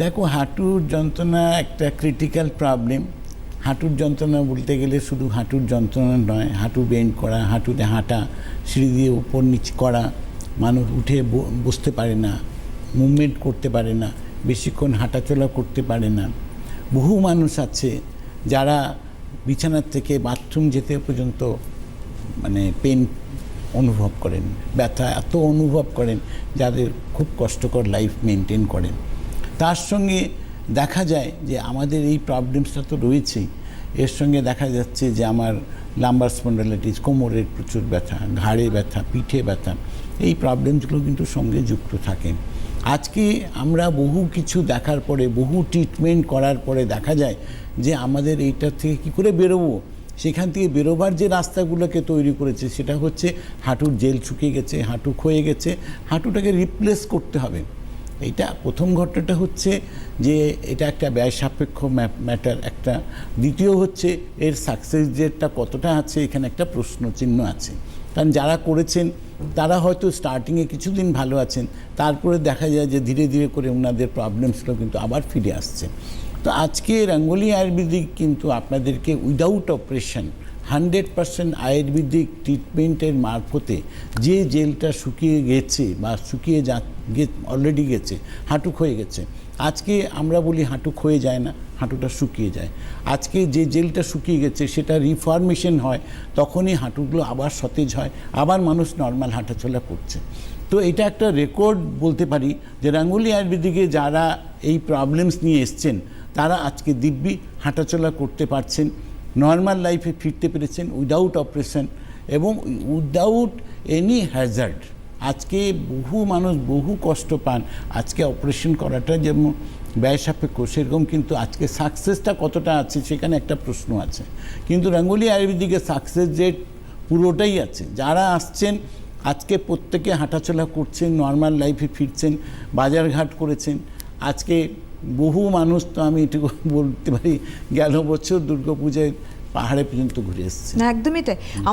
দেখো, হাঁটুর যন্ত্রণা একটা ক্রিটিক্যাল প্রবলেম হাঁটুর যন্ত্রণা বলতে গেলে শুধু হাঁটুর যন্ত্রণা নয়, হাঁটু বেন্ড করা, হাঁটুতে হাঁটা, সিঁড়ি দিয়ে উপর নিচ করা, মানুষ উঠে বসতে পারে না মুভমেন্ট করতে পারে না, বেশিক্ষণ হাঁটাচলা করতে পারে না। বহু মানুষ আছে যারা বিছানার থেকে বাথরুম যেতে পর্যন্ত মানে পেন অনুভব করেন, ব্যথা এত অনুভব করেন, যাদের খুব কষ্টকর লাইফ মেনটেন করেন। তার সঙ্গে দেখা যায় যে আমাদের এই প্রবলেমসটা তো রয়েছেই। এর সঙ্গে দেখা যাচ্ছে যে আমার লাম্বার স্পন্ডালাইটিস কোমরের প্রচুর ব্যথা, ঘাড়ে ব্যথা, পিঠে ব্যথা, এই প্রবলেমসগুলো কিন্তু সঙ্গে যুক্ত থাকে। আজকে আমরা বহু কিছু দেখার পরে, বহু ট্রিটমেন্ট করার পরে দেখা যায় যে আমাদের এইটার থেকে কি করে বেরোবো? সেখান থেকে বেরোবার যে রাস্তাগুলোকে তৈরি করেছে, সেটা হচ্ছে হাঁটুর জেল শুকিয়ে গেছে, হাঁটু ক্ষয়ে গেছে, হাঁটুটাকে রিপ্লেস করতে হবে। এটা প্রথম ঘটনাটা হচ্ছে যে এটা একটা ব্যয় সাপেক্ষ ম্যাটার। একটা দ্বিতীয় হচ্ছে এর সাকসেস রেটটা কতটা আছে, এখানে একটা প্রশ্ন চিহ্ন আছে। কারণ যারা করেছেন, তারা হয়তো স্টার্টিংয়ে কিছুদিন ভালো আছেন, তারপরে দেখা যায় যে ধীরে ধীরে করে ওনাদের প্রবলেমসগুলো কিন্তু আবার ফিরে আসছে। তো আজকে রঙ্গোলি আয়ুর্বেদিক কিন্তু আপনাদেরকে without operation hundred percent Ayurvedic ট্রিটমেন্টের মারফতে যে জেলটা শুকিয়ে গেছে বা শুকিয়ে যা অলরেডি গেছে হাঁটু ক্ষয়ে গেছে, আজকে আমরা বলি হাঁটু ক্ষয়ে যায় না, হাঁটুটা শুকিয়ে যায়। আজকে যে জেলটা শুকিয়ে গেছে সেটা রিফরমেশন হয়, তখনই হাঁটুগুলো আবার সতেজ হয়, আবার মানুষ নর্মাল হাঁটাচলা করছে। তো এটা একটা রেকর্ড বলতে পারি যে রাঙ্গুলি আয়ুর্বেদিকে যারা এই প্রবলেমস নিয়ে এসছেন, তারা আজকে দিব্যি হাঁটাচলা করতে পারছেন। নর্মাল লাইফে ফিরতে পেরেছেন উইদাউট অপারেশন এবং উইদাউট এনি হ্যাজার্ড আজকে বহু মানুষ বহু কষ্ট পান। আজকে অপারেশন করাটা যেমন ব্যয় সাপেক্ষ, সেরকম কিন্তু আজকে সাকসেসটা কতটা আছে সেখানে একটা প্রশ্ন আছে। কিন্তু রঙ্গোলি আয়ুর্বেদিকের সাকসেস রেট পুরোটাই আছে। যারা আসছেন, আজকে প্রত্যেকে হাঁটাচলা করছেন নর্মাল লাইফে ফিরছেন, বাজারঘাট করেছেন, আজকে বহু মানুষ তো আমি এটুকু বলতে পারি, গেল বছর দুর্গাপূজায় পাহাড়ে পর্যন্ত ঘুরে এসছে। একদমই তাই।